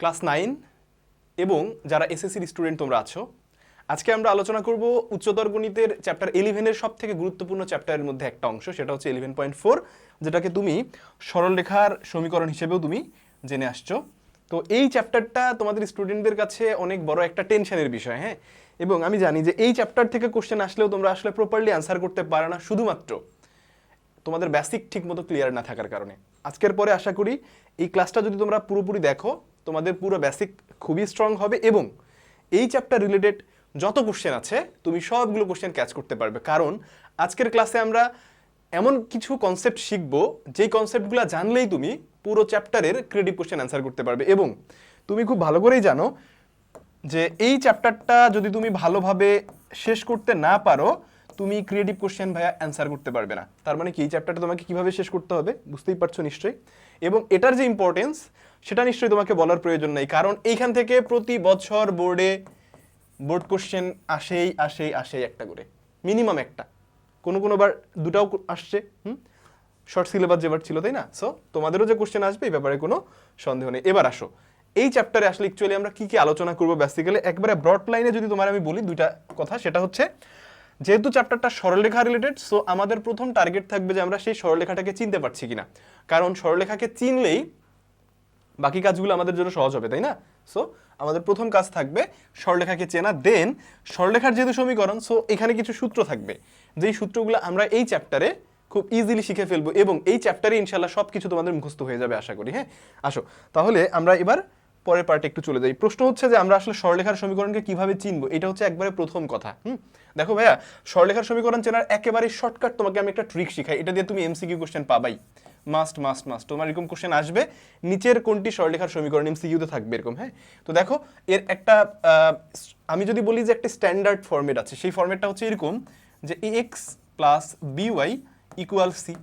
Class nine এবং যারা এসএসসির স্টুডেন্ট তোমরা আছো, আজকে আমরা আলোচনা করব উচ্চতর গণিতের চ্যাপ্টার ইলেভেনের সব থেকে গুরুত্বপূর্ণ চ্যাপ্টারের মধ্যে একটা অংশ, সেটা হচ্ছে ইলেভেন পয়েন্ট ফোর যেটাকে তুমি সরলরেখার সমীকরণ হিসেবেও তুমি জেনে আসছো। তো এই চ্যাপ্টারটা তোমাদের স্টুডেন্টদের কাছে অনেক বড় একটা টেনশনের বিষয় হ্যাঁ? এবং আমি জানি যে এই চ্যাপ্টার থেকে কোশ্চেন আসলেও তোমরা আসলে প্রপারলি অ্যান্সার করতে পারো না, শুধুমাত্র তোমাদের বেসিক ঠিক মতো ক্লিয়ার না থাকার কারণে। আজকের পরে আশা করি এই ক্লাসটা যদি তোমরা পুরোপুরি দেখো তোমাদের পুরো বেসিক খুবই স্ট্রং হবে এবং এই চ্যাপ্টার রিলেটেড যত কোশ্চেন আছে, তুমি সবগুলো কোশ্চেন ক্যাচ করতে পারবে। কারণ আজকের ক্লাসে আমরা এমন কিছু কনসেপ্ট শিখব, যেই কনসেপ্টগুলো জানলেই তুমি পুরো চ্যাপ্টারের ক্রেডিট কোশ্চেন অ্যান্সার করতে পারবে। এবং তুমি খুব ভালো করেই জানো যে এই চ্যাপ্টারটা যদি তুমি ভালোভাবে শেষ করতে না পারো তুমি ক্রিয়েটিভ কোশ্চেন ভাইয়া অ্যান্সার করতে পারবে না। তার মানে কি? এই চ্যাপ্টারটা তোমাকে কীভাবে শেষ করতে হবে? বুঝতেই পারছ নিশ্চয়ই। এবং এটার যে ইম্পর্টেন্স সেটা নিশ্চয়ই তোমাকে বলার প্রয়োজন নেই। কারণ এইখান থেকে প্রতি বছর বোর্ডে বোর্ড কোশ্চেন আসেই আসেই আসেই একটা করে। মিনিমাম একটা। কোনো কোনোবার দুটাও আসছে, হুম? শর্ট সিলেবাস যেবার ছিল, তাই না? সো তোমাদেরও যে কোশ্চেন আসবে, এই ব্যাপারে কোনো সন্দেহ নেই। এবার আসো। এই চ্যাপ্টারে আসলে অ্যাকচুয়ালি আমরা কী কী আলোচনা করব? বেসিক্যালি একবারে ব্রড লাইনে যদি তোমার আমি বলি দুইটা কথা, সেটা হচ্ছে যেহেতু চ্যাপ্টারটা সরলরেখা রিলেটেড সো আমাদের প্রথম টার্গেট থাকবে যে আমরা সেই সরলরেখাটাকে চিনতে পারছি কিনা। কারণ সরলরেখাকে চিনলেই বাকি কাজগুলো আমাদের জন্য সহজ হবে, তাই না? সো আমাদের প্রথম কাজ থাকবে সরলরেখাকে চেনা দেন সরলরেখার যেহেতু সমীকরণ সো এখানে কিছু সূত্র থাকবে। যেই সূত্রগুলো আমরা এই চ্যাপ্টারে খুব ইজিলি শিখে ফেলব এবং এই চ্যাপ্টারে ইনশাল্লাহ সব কিছু তোমাদের মুখস্থ হয়ে যাবে, আশা করি হ্যাঁ? আসো, তাহলে আমরা এবার পরের পার্টে একটু চলে যাই। প্রশ্ন হচ্ছে যে আমরা আসলে সরলেখার সমীকরণকে কীভাবে চিনবো? এটা হচ্ছে একবারে প্রথম কথা, হুম? দেখো ভাইয়া সরলেখার সমীকরণ চেনার একেবারে শর্টকাট তোমাকে আমি একটা ট্রিক শিখাই। এটা দিয়ে তুমি এমসিকিউ কোশ্চেন পাবাই। মাস্ট মাস্ট মাস্ট তোমার এরকম কোশ্চেন আসবে। নিচের কোনটি সরলেখার সমীকরণ এমসিকিউতে থাকবে এরকম হ্যাঁ? তো দেখো, এর একটা আমি যদি বলি যে একটা স্ট্যান্ডার্ড ফর্মেট আছে, সেই ফর্মেটটা হচ্ছে এরকম যে x plus b y equal c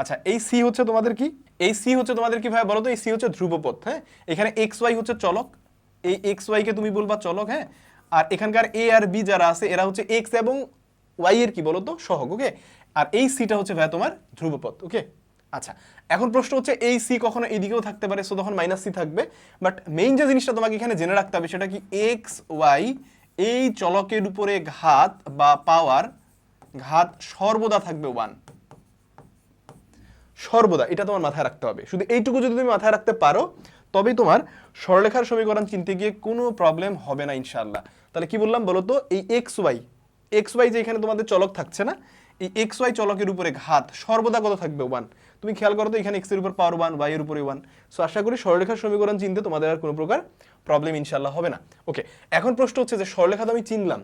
আচ্ছা এই সি হচ্ছে তোমাদের কি? এই সি হচ্ছে তোমাদের কি ভাই বলো তো এই সি হচ্ছে ধ্রুবপথ হ্যাঁ? এখানে এক্স ওয়াই হচ্ছে চলক। এই এক্স ওয়াই কে তুমি বলবা চলক হ্যাঁ? আর এখানকার এ আর বি যারা আছে, এরা হচ্ছে এক্স এবং ওয়াই এর কি বলো তো সহগ ওকে আর এই সিটা হচ্ছে ভাই তোমার ধ্রুবপথ ওকে আচ্ছা এখন প্রশ্ন হচ্ছে, এই সি কখনো এইদিকেও থাকতে পারে? সো তখন মাইনাস সি থাকবে। বাট মেইন যে জিনিসটা তোমাকে এখানে জেনে রাখতে হবে, সেটা কি এক্স ওয়াই এই চলকের উপরে ঘাত বা পাওয়ার ঘাত সর্বদা থাকবে ওয়ান সর্বদা, এটা তোমার মাথায় রাখতে হবে। শুধু এইটুকু যদি তুমি মাথায় রাখতে পারো তবেই তোমার সরলেখার সমীকরণ চিনতে গিয়ে কোনো প্রবলেম হবে না ইনশাল্লাহ তাহলে কি বললাম বলো তো? এই এক্স ওয়াই এক্স ওয়াই যে এখানে তোমাদের চলক থাকছে না, এই এক্স ওয়াই চলকের উপরে ঘাত সর্বদা কত থাকবে? ওয়ান তুমি খেয়াল করো তো, এখানে এক্সের উপর পাওয়ার ওয়ান ওয়াই এর উপরে ওয়ান সো আশা করি সরলেখার সমীকরণ চিনতে তোমাদের আর কোনো প্রকার প্রবলেম ইনশাল্লাহ হবে না। ওকে এখন প্রশ্ন হচ্ছে যে সরলেখা তো আমি চিনলাম,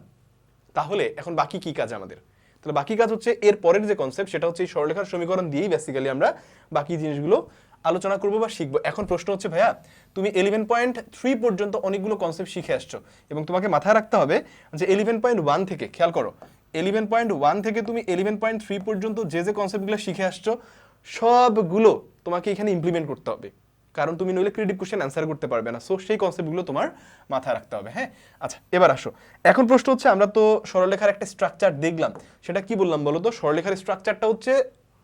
তাহলে এখন বাকি কি কাজ আমাদের? তাহলে বাকি কাজ হচ্ছে এর পরের যে কনসেপ্ট সেটা হচ্ছে এই সরলরেখার সমীকরণ দিয়েই বেসিক্যালি আমরা বাকি জিনিসগুলো আলোচনা করব বা শিখব। এখন প্রশ্ন হচ্ছে, ভাইয়া, তুমি ইলেভেন পয়েন্ট থ্রি পর্যন্ত অনেকগুলো কনসেপ্ট শিখে আসছো এবং তোমাকে মাথায় রাখতে হবে যে ইলেভেন পয়েন্ট ওয়ান থেকে, খেয়াল করো ইলেভেন পয়েন্ট ওয়ান থেকে তুমি ইলেভেন পয়েন্ট থ্রি পর্যন্ত যে যে কনসেপ্টগুলো শিখে আসছো, সবগুলো তোমাকে এখানে ইমপ্লিমেন্ট করতে হবে। কারণ তুমি নইলে ক্রিয়েটিভ কোশ্চেন অ্যান্সার করতে পারবে না। সো সেই কনসেপ্টগুলো তোমার মাথায় রাখতে হবে হ্যাঁ? আচ্ছা এবার আসো। এখন প্রশ্ন হচ্ছে, আমরা তো সরলরেখার একটা স্ট্রাকচার দেখলাম। সেটা কি বললাম বলো তো? সরলরেখার স্ট্রাকচারটা হচ্ছে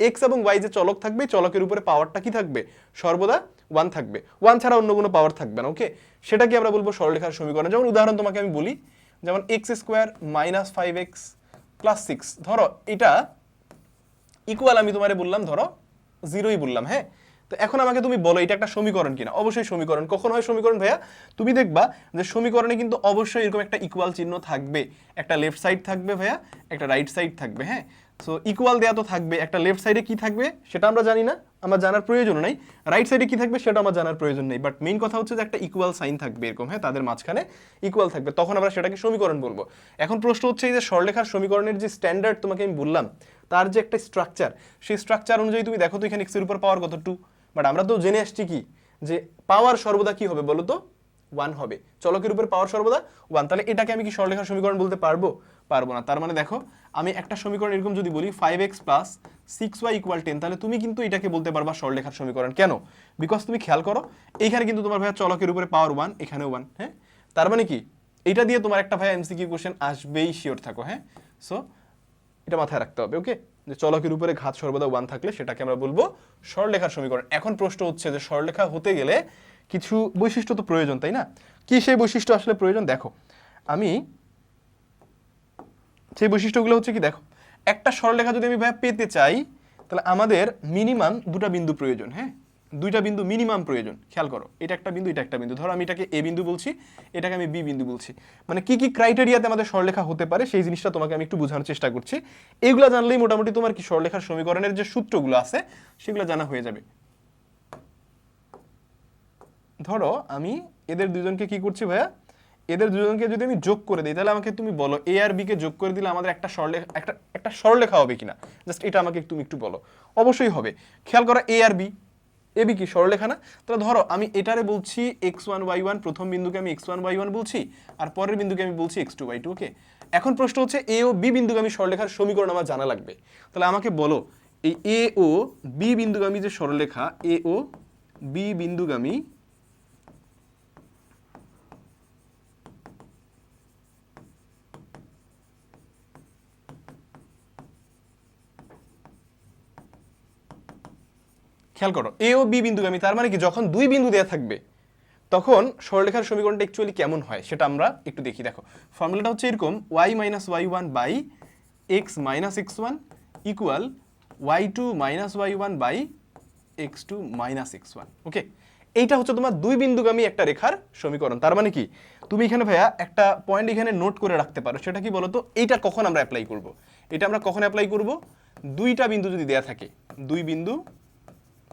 এক্স এবং ওয়াই যে চলক থাকবে চলকের উপরে পাওয়ারটা কি থাকবে? সর্বদা ওয়ান থাকবে। ওয়ান ছাড়া অন্য কোনো পাওয়ার থাকবে না ওকে সেটা কি আমরা বলব সরলরেখার সমীকরণ। যেমন উদাহরণ তোমাকে আমি বলি, যেমন x square minus five x plus six ধরো, এটা ইকুয়াল আমি তোমারে বললাম, ধরো জিরোই বললাম হ্যাঁ? তো এখন আমাকে তুমি বলো, এটা একটা সমীকরণ কিনা? অবশ্যই সমীকরণ। কখন হয় সমীকরণ ভাইয়া? তুমি দেখবা যে সমীকরণে কিন্তু অবশ্যই এরকম একটা ইকুয়াল চিহ্ন থাকবে। একটা লেফট সাইড থাকবে ভাইয়া, একটা রাইট সাইড থাকবে হ্যাঁ? সো ইকুয়াল দেয়া তো থাকবে। একটা লেফট সাইডে কি থাকবে? সেটা আমরা জানি না, আমার জানার প্রয়োজন নেই। রাইট সাইডে কি থাকবে? সেটা আমার জানার প্রয়োজন নেই। বাট মেইন কথা হচ্ছে যে একটা ইকুয়াল সাইন থাকবে এরকম হ্যাঁ? তাদের মাঝখানে ইকুয়াল থাকবে। তখন আমরা সেটাকে সমীকরণ বলব। এখন প্রশ্ন হচ্ছে এই যে সরলেখার সমীকরণের যে স্ট্যান্ডার্ড তোমাকে আমি বললাম, তার যে একটা স্ট্রাকচার সেই স্ট্রাকচার অনুযায়ী তুমি দেখো তো এখানে এক্সের উপর পাওয়ার কত টু বাট আমরা তো জেনে আসছি কি? যে পাওয়ার সর্বদা কি হবে বলো তো ওয়ান হবে। চলকের উপর পাওয়ার সর্বদা ওয়ান তাহলে এটাকে আমি কি সরলেখার সমীকরণ বলতে পারব? পারব না। তার মানে দেখো, আমি একটা সমীকরণ এরকম যদি বলি five x plus six y equal ten তাহলে তুমি কিন্তু এটাকে বলতে পারবা সরলেখার সমীকরণ। কেন? বিকজ তুমি খেয়াল করো এইখানে কিন্তু তোমার ভাইয়া চলকের উপরে পাওয়ার ওয়ান এখানেও ওয়ান হ্যাঁ? তার মানে কি? এটা দিয়ে তোমার একটা ভাইয়া এমসিকিউ কোশ্চেন আসবেই শিওর থাকো হ্যাঁ? সো এটা মাথায় রাখতে হবে ওকে যে চলকের উপরে ঘাত সর্বদা ওয়ান থাকলে সেটাকে আমরা বলব সরলেখার সমীকরণ। এখন প্রশ্ন হচ্ছে যে সরলেখা হতে গেলে কিছু বৈশিষ্ট্য তো প্রয়োজন, তাই না? কি সেই বৈশিষ্ট্য আসলে প্রয়োজন? দেখো, আমি সেই বৈশিষ্ট্যগুলো হচ্ছে কি, দেখো, একটা সরলরেখা যদি আমি ভাইয়া পেতে চাই, তাহলে আমাদের মিনিমাম দুটা বিন্দু প্রয়োজন হ্যাঁ? দুইটা বিন্দু মিনিমাম প্রয়োজন, খেয়াল করো। এটা একটা বিন্দু, এটা একটা বিন্দু। ধরো আমি এটাকে এ বিন্দু বলছি, এটাকে আমি বি বিন্দু বলছি। মানে কি কি ক্রাইটেরিয়াতে আমাদের সরলরেখা হতে পারে, সেই জিনিসটা তোমাকে আমি একটু বোঝানোর চেষ্টা করছি। এগুলো জানলেই মোটামুটি তোমার কি সরলরেখার সমীকরণের যে সূত্রগুলো আছে, সেগুলো জানা হয়ে যাবে। ধরো আমি এদের দুজনকে কি করছি ভাইয়া? এদের দুজনকে যদি আমি যোগ করে দিই, তাহলে আমাকে তুমি বলো এ আর বিকে যোগ করে দিলে আমাদের একটা সরলরেখা একটা একটা সরলরেখা হবে কিনা? জাস্ট এটা আমাকে তুমি একটু বলো। অবশ্যই হবে। খেয়াল করো এ আর বি এ বি কি? সরলরেখা না? তাহলে ধরো আমি এটারে বলছি এক্স ওয়ান ওয়াই ওয়ান প্রথম বিন্দুকে আমি এক্স ওয়ান ওয়াই ওয়ান বলছি, আর পরের বিন্দুকে আমি বলছি x two y two okay এখন প্রশ্ন হচ্ছে এ ও বি বিন্দুকে আমি সরলরেখার সমীকরণ আমার জানা লাগবে। তাহলে আমাকে বলো, এই এ ও বি বিন্দুগামী যে সরলরেখা, এ ও বি বিন্দুগামী খেয়াল করো এ ও বি বিন্দুগামী, তার মানে কি যখন দুই বিন্দু দেওয়া থাকবে, তখন সরলরেখার সমীকরণটা অ্যাকচুয়ালি কেমন হয়, সেটা আমরা একটু দেখি। দেখো ফর্মুলাটা হচ্ছে এরকম y minus y one by x minus x one equal y two minus y one by x two minus x one okay এইটা হচ্ছে তোমার দুই বিন্দুগামী একটা রেখার সমীকরণ, তার মানে কি, তুমি এখানে ভাইয়া একটা পয়েন্ট এখানে নোট করে রাখতে পারো, সেটা কি বলতো, এইটা কখন আমরা অ্যাপ্লাই করব? এটা আমরা কখন অ্যাপ্লাই করব? দুইটা বিন্দু যদি দেয়া থাকে, দুই বিন্দু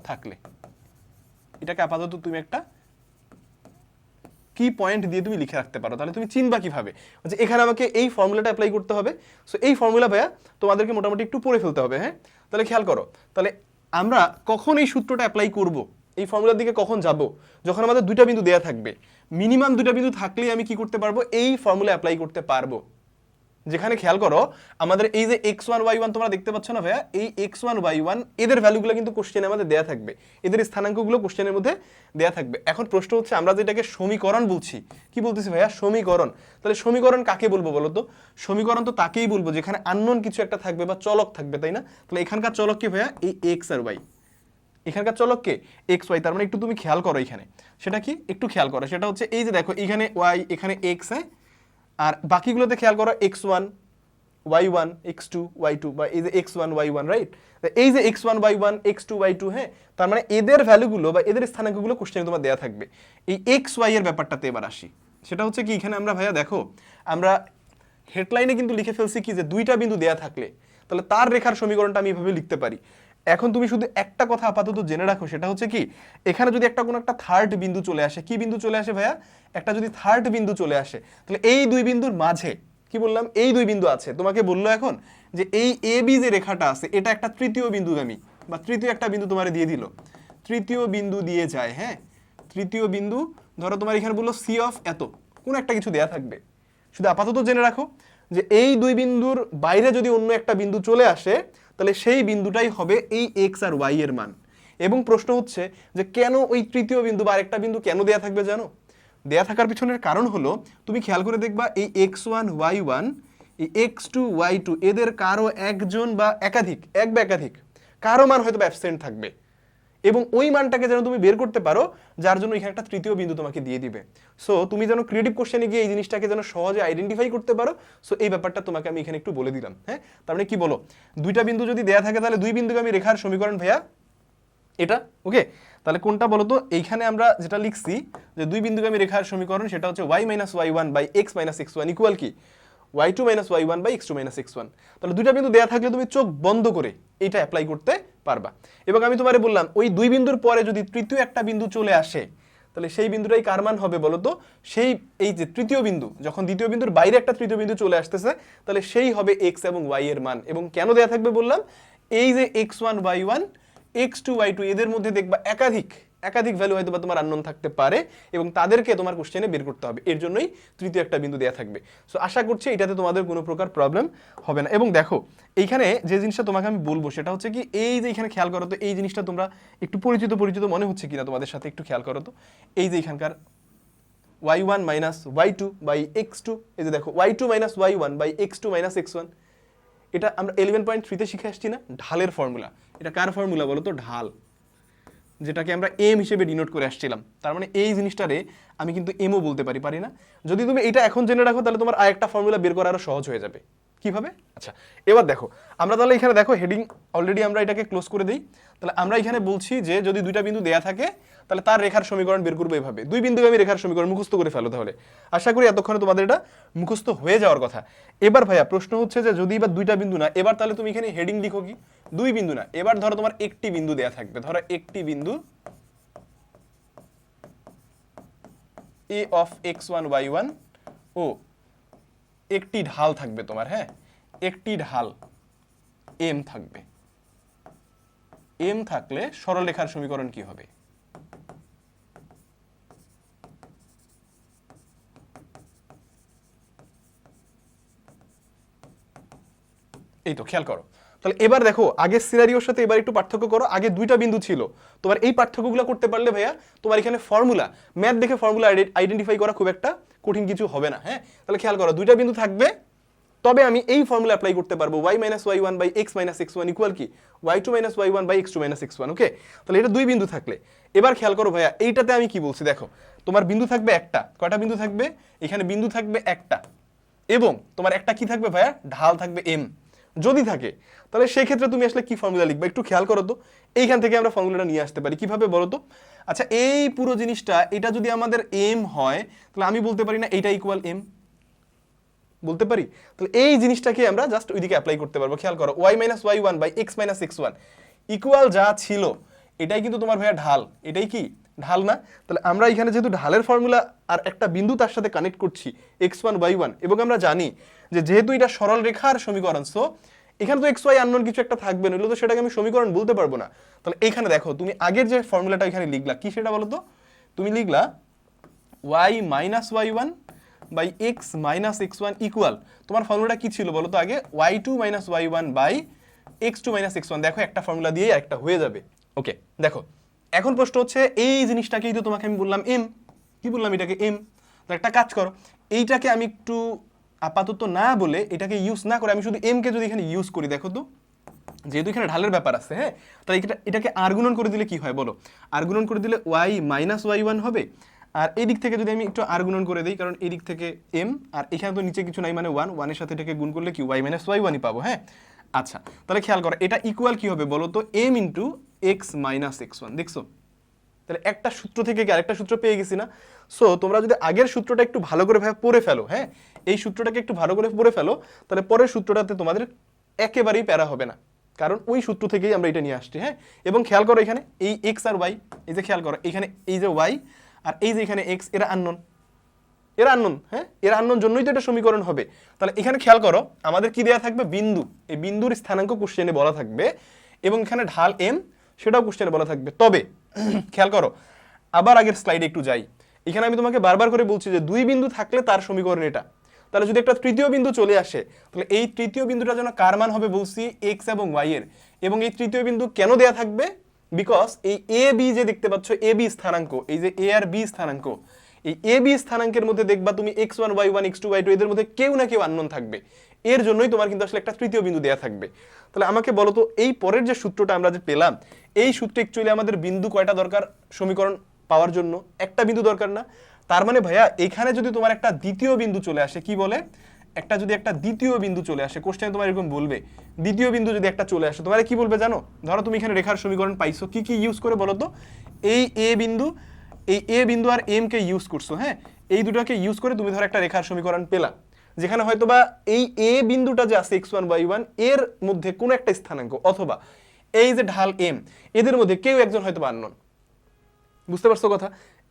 থাকলে। এটাকে আপাতত তুমি একটা কি পয়েন্ট দিয়ে তুমি লিখে রাখতে পারো। তাহলে তুমি চিনবা কীভাবে? যে এখানে আমাকে এই ফর্মুলাটা অ্যাপ্লাই করতে হবে। সো এই ফর্মুলা ভাইয়া তোমাদেরকে মোটামুটি একটু পড়ে ফেলতে হবে হ্যাঁ? তাহলে খেয়াল করো, তাহলে আমরা কখন এই সূত্রটা অ্যাপ্লাই করব? এই ফর্মুলার দিকে কখন যাব? যখন আমাদের দুইটা বিন্দু দেয়া থাকবে। মিনিমাম দুইটা বিন্দু থাকলেই আমি কি করতে পারব? এই ফর্মুলা অ্যাপ্লাই করতে পারব। যেখানে খেয়াল করো, আমাদের এই যে এক্স ওয়ান ওয়াই ওয়ান তোমরা দেখতে পাচ্ছ না ভাইয়া? এই এক্স ওয়ান ওয়াই ওয়ান এদের ভ্যালুগুলো কিন্তু কোশ্চেনে আমাদের দেয়া থাকবে। এদের স্থানাঙ্কগুলো কোশ্চেনের মধ্যে দেয়া থাকবে। এখন প্রশ্ন হচ্ছে, আমরা যেটাকে সমীকরণ বলছি, কি বলতেছি ভাইয়া? সমীকরণ। তাহলে সমীকরণ কাকে বলব বলো তো? সমীকরণ তো তাকেই বলব, যেখানে আননোন কিছু একটা থাকবে বা চলক থাকবে, তাই না? তাহলে এখানকার চলক কি ভাইয়া? এই এক্স আর ওয়াই এখানকার চলক কে? এক্স ওয়াই তার মানে একটু তুমি খেয়াল করো এখানে। সেটা কি? একটু খেয়াল করো। সেটা হচ্ছে, এই যে দেখো, এখানে ওয়াই এখানে এক্স হ্যাঁ আর বাকিগুলোতে খেয়াল করো x one y one x two y two বা এই যে x one y one right এই যে x one y one x two y two হ্যাঁ তার মানে এদের ভ্যালুগুলো বা এদের স্থানাঙ্কগুলো কোশ্চেনে তোমার দেওয়া থাকবে। এই এক্স ওয়াই এর ব্যাপারটাতে এবার আসি। সেটা হচ্ছে কি, এখানে আমরা ভাইয়া দেখো, আমরা হেডলাইনে কিন্তু লিখে ফেলছি কি যে দুইটা বিন্দু দেয়া থাকলে, তাহলে তার রেখার সমীকরণটা আমি এভাবে লিখতে পারি। এখন তুমি শুধু একটা কথা আপাতত জেনে রাখো, সেটা হচ্ছে কি, এখানে যদি একটা কোনো একটা থার্ড বিন্দু চলে আসে, কি বিন্দু চলে আসে ভাইয়া? একটা যদি থার্ড বিন্দু চলে আসে, তাহলে এই দুই বিন্দুর মাঝে, কি বললাম? এই দুই বিন্দু আছে। তোমাকে বলল এখন যে এই এ বি যে রেখাটা আছে, এটা একটা তৃতীয় বিন্দুগামী, বা তৃতীয় একটা বিন্দু তোমার দিয়ে দিল। তৃতীয় বিন্দু দিয়ে যায় হ্যাঁ? তৃতীয় বিন্দু, ধরো তোমার এখানে বলল সি অফ এত, কোন একটা কিছু দেয়া থাকবে। শুধু আপাতত জেনে রাখো যে এই দুই বিন্দুর বাইরে যদি অন্য একটা বিন্দু চলে আসে তাহলে সেই বিন্দুটাই হবে এই এক্স আর ওয়াই এর মান। এবং প্রশ্ন হচ্ছে যে কেন ওই তৃতীয় বিন্দু বা আরেকটা বিন্দু কেন দেয়া থাকবে জানো? দেয়া থাকার পিছনের কারণ হলো, তুমি খেয়াল করে দেখবা এই এক্স ওয়ান ওয়াই ওয়ান এই এক্স টু ওয়াই টু এদের কারও একজন বা একাধিক, এক বা একাধিক, কারও মান হয়তো অ্যাবসেন্ট থাকবে। এবং ওই মানটাকে যেন তুমি বের করতে পারো, যার জন্য এখানে একটা তৃতীয় বিন্দু তোমাকে দিয়ে দিবে। সো তুমি যেন ক্রিয়েটিভ কোশ্চেনে গিয়ে এই জিনিসটাকে যেন সহজে আইডেন্টিফাই করতে পারো। সো এই ব্যাপারটা তোমাকে আমি এখানে একটু বলে দিলাম হ্যাঁ? তার মানে কি বলো? দুইটা বিন্দু যদি দেয়া থাকে, তাহলে দুই বিন্দুকে আমি রেখার সমীকরণ ভাইয়া। এটা? ওকে তাহলে কোনটা বলো তো? এইখানে আমরা যেটা লিখছি, যে দুই বিন্দুগামী রেখার সমীকরণ, সেটা হচ্ছে y minus y one by x minus x one equal কি? Y two minus y one by x two minus x one তাহলে দুইটা বিন্দু দেওয়া থাকলে তুমি চোখ বন্ধ করে এটা অ্যাপ্লাই করতে পারবা। এবং আমি তোমারে বললাম, ওই দুই বিন্দুর পরে যদি তৃতীয় একটা বিন্দু চলে আসে, তাহলে সেই বিন্দুটাই কার মান হবে বলো তো? সেই, এই যে তৃতীয় বিন্দু, যখন দ্বিতীয় বিন্দুর বাইরে একটা তৃতীয় বিন্দু চলে আসতেছে, তাহলে সেই হবে এক্স এবং ওয়াই এর মান। এবং কেন দেয়া থাকবে বললাম, এই যে x one y one x two y two এদের মধ্যে দেখবা একাধিক একাধিক ভ্যালু হয়তো বা তোমার আননোন থাকতে পারে এবং তাদেরকে তোমার কোশ্চেনে বের করতে হবে। এর জন্যই তৃতীয় একটা বিন্দু দেওয়া থাকবে। সো আশা করছি এটাতে তোমাদের কোনো প্রকার প্রবলেম হবে না। এবং দেখো, এইখানে যে জিনিসটা তোমাকে আমি বলব সেটা হচ্ছে কি, এই যে এখানে খেয়াল করো তো, এই জিনিসটা তোমরা একটু পরিচিত পরিচিত মনে হচ্ছে কিনা তোমাদের সাথে একটু খেয়াল করো তো। এই যে এখানকার y one minus y two by x two এই যে দেখো y two minus y one by x two minus x one এটা আমরা ইলেভেন পয়েন্ট থ্রিতে শিখে আসছি না, ঢালের ফর্মুলা এটা কার ফর্মুলা বলো তো? ঢাল। যেটাকে আমরা এম হিসেবে ডিনোট করে আসছিলাম। তার মানে এই জিনিসটারে আমি কিন্তু এমও বলতে পারি পারি না। যদি তুমি এটা এখন জেনে রাখো, তাহলে তোমার আরেকটা ফর্মুলা বের করা আরও সহজ হয়ে যাবে। কীভাবে? আচ্ছা এবার দেখো, আমরা তাহলে এখানে দেখো হেডিং অলরেডি আমরা এটাকে ক্লোজ করে দিই। তাহলে আমরা এখানে বলছি যে যদি দুইটা বিন্দু দেয়া থাকে, তাহলে তার রেখার সমীকরণ বের করব এভাবে। দুই বিন্দু আমি রেখার সমীকরণ মুখস্থ করে ফেলো তাহলে। আশা করি এতক্ষণে তোমাদের এটা মুখস্থ হয়ে যাওয়ার কথা। এবার ভাইয়া, প্রশ্ন হচ্ছে যে যদি এবার দুইটা বিন্দু না, এবার তাহলে তুমি এখানে হেডিং লিখো কি? দুই বিন্দু না, এবার ধরো তোমার একটি বিন্দু দেয়া থাকবে। ধরো একটি বিন্দু A of x one y one ও একটি ঢাল থাকবে তোমার হ্যাঁ? একটি ঢাল এম থাকবে। এম থাকলে সরলরেখার সমীকরণ কি হবে? এই তো, খেয়াল করো। তাহলে এবার দেখো, আগের সিনারিওর সাথে এবার একটু পার্থক্য করো। আগে দুইটা বিন্দু ছিল। তোমার এই পার্থক্যগুলো করতে পারলে ভাইয়া, তোমার এখানে ফর্মুলা ম্যাথ দেখে ফর্মুলা আইডেন্টিফাই করা খুব একটা কঠিন কিছু হবে না হ্যাঁ? তাহলে খেয়াল করো, দুইটা বিন্দু থাকবে। তবে আমি এই ফর্মুলা অ্যাপ্লাই করতে পারব y minus y one by x minus x one equal কি? Y two minus y one by x two minus x one okay তাহলে এটা দুই বিন্দু থাকলে। এবার খেয়াল করো ভাইয়া, এইটাতে আমি কি বলছি দেখো, তোমার বিন্দু থাকবে একটা, কয়টা বিন্দু থাকবে? এখানে বিন্দু থাকবে একটা। এবং তোমার একটা কি থাকবে ভাইয়া? ঢাল থাকবে এম যদি থাকে, তাহলে সেই ক্ষেত্রে তুমি আসলে কি ফর্মুলা লিখবে? একটু খেয়াল করো তো। এইখান থেকে আমরা ফর্মুলাটা নিয়ে আসতে পারি। কীভাবে বলো তো? আচ্ছা এই পুরো জিনিসটা, এটা যদি আমাদের এম হয়, তাহলে আমি বলতে পারি না এটা ইকুয়াল এম বলতে পারি? তাহলে এই জিনিসটাকে আমরা জাস্ট ওইদিকে অ্যাপ্লাই করতে পারব। খেয়াল করো y minus y one by x minus x one equal যা ছিল, এটাই কিন্তু তোমার ভাইয়া ঢাল। এটাই কি? ঢাল না, তাহলে আমরা এখানে যেহেতু ঢালের ফর্মুলা আর একটা বিন্দু তার সাথে কানেক্ট করছি এক্স ওয়ান ওয়াই ওয়ান এবং আমরা জানি যে যেহেতু এটা সরল রেখার সমীকরণ সো এখানে তো এক্স ওয়াই আননোন কিছু একটা থাকবে নইলে তো সেটাকে আমি সমীকরণ বলতে পারব না। তাহলে এইখানে দেখো, তুমি আগের যে ফর্মুলাটা এখানে লিখলা, কি সেটা বলো তো তুমি লিখলা y minus y one by x minus x one equal তোমার ফর্মুলাটা কি ছিল বলো তো আগে? Y two minus y one by x two minus x one দেখো একটা ফর্মুলা দিয়ে একটা হয়ে যাবে। ওকে দেখো এখন প্রশ্ন হচ্ছে, এই জিনিসটাকেই তো তোমাকে আমি বললাম এম কি বললাম এটাকে? এম তো একটা কাজ করো, এইটাকে আমি একটু আপাতত না বলে এটাকে ইউজ না করে আমি শুধু এম কে যদি এখানে ইউজ করি, দেখো তো। যেহেতু এখানে ঢালের ব্যাপার আছে হ্যাঁ? তাহলে এটা এটাকে আর্গুনন করে দিলে কি হয় বলো? আর্গুণন করে দিলে ওয়াই মাইনাস ওয়াই ওয়ান হবে। আর এই দিক থেকে যদি আমি একটু আর্গুণন করে দিই, কারণ এই দিক থেকে এম আর এখানে তো নিচে কিছু নাই মানে ওয়ান ওয়ানের সাথে এটাকে গুণ করলে কি? ওয়াই মাইনাস ওয়াই ওয়ানই পাবো হ্যাঁ? আচ্ছা তাহলে খেয়াল করো, এটা ইকুয়াল কি হবে বলো তো? M into x minus x one দেখছ? তাহলে একটা সূত্র থেকে কি আরেকটা সূত্র পেয়ে গেছি না? সো তোমরা যদি আগের সূত্রটা একটু ভালো করে ভাবে পড়ে ফেলো হ্যাঁ? এই সূত্রটাকে একটু ভালো করে পড়ে ফেলো, তাহলে পরের সূত্রটাতে তোমাদের একেবারেই প্যারা হবে না। কারণ ওই সূত্র থেকেই আমরা এটা নিয়ে আসছি হ্যাঁ? এবং খেয়াল করো এখানে, এই এক্স আর ওয়াই এই যে খেয়াল করো, এখানে এই যে ওয়াই আর এই যে এখানে এক্স এরা আননোন এরা আননোন হ্যাঁ? এরা আননোন জন্যই তো এটা সমীকরণ হবে। তাহলে এখানে খেয়াল করো, আমাদের কি দেওয়া থাকবে? বিন্দু। এই বিন্দুর স্থানাঙ্ক কোশ্চেনে বলা থাকবে এবং এখানে ঢাল এম সেটাও কোশ্চেনে বলা থাকবে। তবে, খেয়াল করো, আবার আগের স্লাইডে একটু যাই। এখানে আমি তোমাকে বারবার করে বলছি যে দুই বিন্দু থাকলে তার সমীকরণ এটা। তাহলে যদি একটা তৃতীয় বিন্দু চলে আসে, তাহলে এই তৃতীয় বিন্দুটা যেন কার মান হবে বলছি এক্স এবং ওয়াই এর। এবং এই তৃতীয় বিন্দু কেন দেয়া থাকবে? বিকজ এই এ বি যে দেখতে পাচ্ছ এ বি স্থানাঙ্ক, এই যে এ আর বি স্থানাঙ্ক, এই এ বি স্থানাঙ্কের মধ্যে দেখবা তুমি x one y one x two y two এদের মধ্যে কেউ না কেউ আননোন থাকবে। এর জন্যই তোমার কিন্তু আসলে একটা তৃতীয় বিন্দু দেওয়া থাকবে। তাহলে আমাকে বলো তো, এই পরের যে সূত্রটা আমরা যে পেলাম, এই সূত্রে অ্যাকচুয়ালি আমাদের বিন্দু কয়টা দরকার সমীকরণ পাওয়ার জন্য? একটা বিন্দু দরকার না। তার মানে ভাইয়া, এখানে যদি তোমার একটা দ্বিতীয় বিন্দু চলে আসে, কি বলে? একটা যদি একটা দ্বিতীয় বিন্দু চলে আসে কোশ্চেন তোমার এরকম বলবে। দ্বিতীয় বিন্দু যদি একটা চলে আসে, তোমার কি বলবে জানো? ধরো তুমি এখানে রেখার সমীকরণ পাইছো, কি কি ইউজ করে বলো তো? এই এ বিন্দু, এই এ বিন্দু আর এম কে ইউজ করছ হ্যাঁ? এই দুটাকে ইউজ করে তুমি ধরো একটা রেখার সমীকরণ পেলা। যেখানে হয়তো বা এই এ বিন্দুটা যে আছে এক্স ওয়ান বাই ওয়ানের মধ্যে কোনো একটা স্থানাঙ্ক, অথবা এই যে ঢাল এম এদের মধ্যে কেউ একজন হয়তো আননোন বুঝতে পারছ কথা?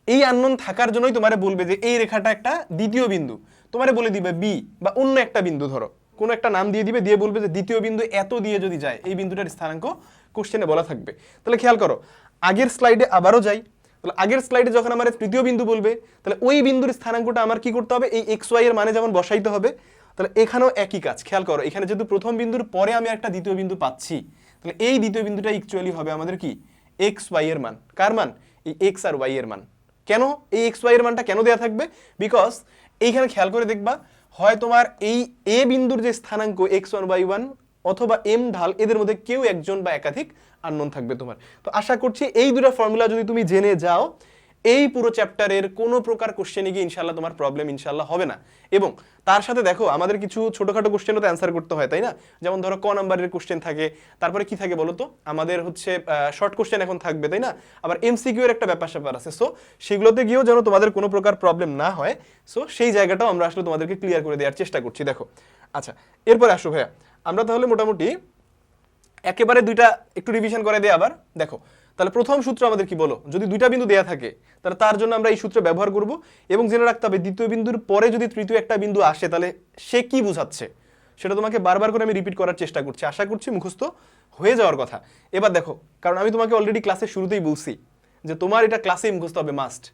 এই আননোন থাকার জন্যই তোমারে বলবে যে এই রেখাটা একটা দ্বিতীয় বিন্দু। তোমারে বলে দিবে বি বা অন্য একটা বিন্দু ধরো। কোনো একটা নাম দিয়ে দিবে, দিয়ে বলবে যে দ্বিতীয় বিন্দু এত দিয়ে যদি যায়, এই বিন্দুটার স্থানাঙ্ক কোশ্চেনে বলা থাকবে। তাহলে খেয়াল করো, আগের স্লাইডে আবারও যাই। তাহলে আগের স্লাইডে যখন আমার তৃতীয় বিন্দু বলবে, তাহলে ওই বিন্দুর স্থানাঙ্কটা আমার কি করতে হবে? এই এক্স ওয়াই এর মানে যেমন বসাইতে হবে, তাহলে এখানেও একই কাজ। খেয়াল করো, এখানে যেহেতু প্রথম বিন্দুর পরে আমি একটা দ্বিতীয় বিন্দু পাচ্ছি, তাহলে এই দ্বিতীয় বিন্দুটা অ্যাকচুয়ালি হবে আমাদের কি? এক্স ওয়াই এর মান। কার মান? এই এক্স আর ওয়াই এর মান। কেন? এই এক্স ওয়াই এর মানটা কেন দেওয়া থাকবে? বিকজ এইখানে খেয়াল করে দেখবা, হয় তোমার এই এ বিন্দুর যে স্থানাঙ্ক এক্স ওয়ান ওয়াই ওয়ান অথবা এম ঢাল, এদের মধ্যে কেউ একজন বা একাধিক আননোন থাকবে তোমার। তো আশা করছি এই দুটো ফর্মুলা যদি তুমি জেনে যাও, এই পুরো চ্যাপ্টারের কোনো প্রকার কোশ্চেনে গিয়ে ইনশাল্লাহ তোমার প্রবলেম ইনশাল্লাহ হবে না। এবং তার সাথে দেখো, আমাদের কিছু ছোটোখাটো কোশ্চেনও তো অ্যান্সার করতে হয়, তাই না? যেমন ধরো, ক নাম্বারের কোশ্চেন থাকে, তারপরে কি থাকে বলো তো আমাদের হচ্ছে শর্ট কোশ্চেন এখন থাকবে, তাই না? আবার এমসিকিউ এর একটা ব্যাপার স্যাপার আছে। সো সেগুলোতে গিয়েও যেন তোমাদের কোনো প্রকার প্রবলেম না হয়। সো সেই জায়গাটাও আমরা আসলে তোমাদেরকে ক্লিয়ার করে দেওয়ার চেষ্টা করছি, দেখো। আচ্ছা এরপরে আসো ভাইয়া। আমরা তাহলে মোটামুটি একেবারে দুইটা একটু রিভিশন করে দেয় আবার। দেখো, তাহলে প্রথম সূত্র আমাদের কি বলো? যদি দুইটা বিন্দু দেয়া থাকে, তাহলে তার জন্য আমরা এই সূত্র ব্যবহার করব এবং জেনে রাখতে হবে দ্বিতীয় বিন্দুর পরে যদি তৃতীয় একটা বিন্দু আসে, তাহলে সে কি বোঝাচ্ছে? সেটা তোমাকে বারবার করে আমি রিপিট করার চেষ্টা করছি। আশা করছি মুখস্থ হয়ে যাওয়ার কথা। এবার দেখো, কারণ আমি তোমাকে অলরেডি ক্লাসের শুরুতেই বলছি যে তোমার এটা ক্লাসেই মুখস্থ হবে মাস্ট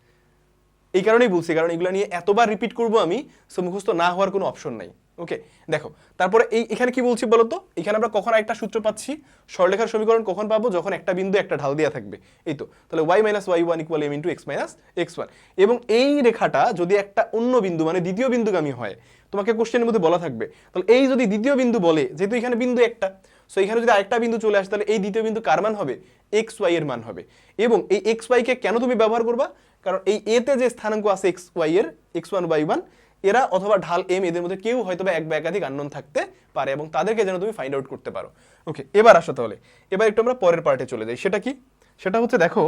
এই কারণেই বলছি, কারণ এগুলো নিয়ে এতবার রিপিট করব আমি সো মুখস্থ না হওয়ার কোনো অপশন নাই। ওকে দেখো, তারপরে এই, এখানে কি বলছি বলতো? এখানে আমরা কখন একটা সূত্র পাচ্ছি? সরলেখার সমীকরণ কখন পাবো? যখন একটা বিন্দু একটা ঢাল দেওয়া থাকবে। এই তো, তাহলে y minus y one equal m into x minus x one এবং এই রেখাটা যদি একটা অন্য বিন্দু মানে দ্বিতীয় বিন্দুগামী হয়, তোমাকে কোশ্চেনের মধ্যে বলা থাকবে। তাহলে এই যদি দ্বিতীয় বিন্দু বলে, যেহেতু এখানে বিন্দু একটা সো এখানে যদি আরেকটা বিন্দু চলে আসে, তাহলে এই দ্বিতীয় বিন্দু কার মান হবে? এক্স ওয়াই এর মান হবে। এবং এই এক্স ওয়াইকে কেন তুমি ব্যবহার করবা? কারণ এই এতে যে স্থানাঙ্ক আছে এক্স ওয়াই এর এক্স ওয়ান ওয়াই ওয়ান এরা অথবা ঢাল এম এদের মধ্যে কেউ হয়তো বা এক বা একাধিক আননোন থাকতে পারে এবং তাদেরকে যেন তুমি ফাইন্ড আউট করতে পারো। ওকে এবার আসো তাহলে। এবার একটু আমরা পরের পার্টে চলে যাই। সেটা কি? সেটা হচ্ছে দেখো,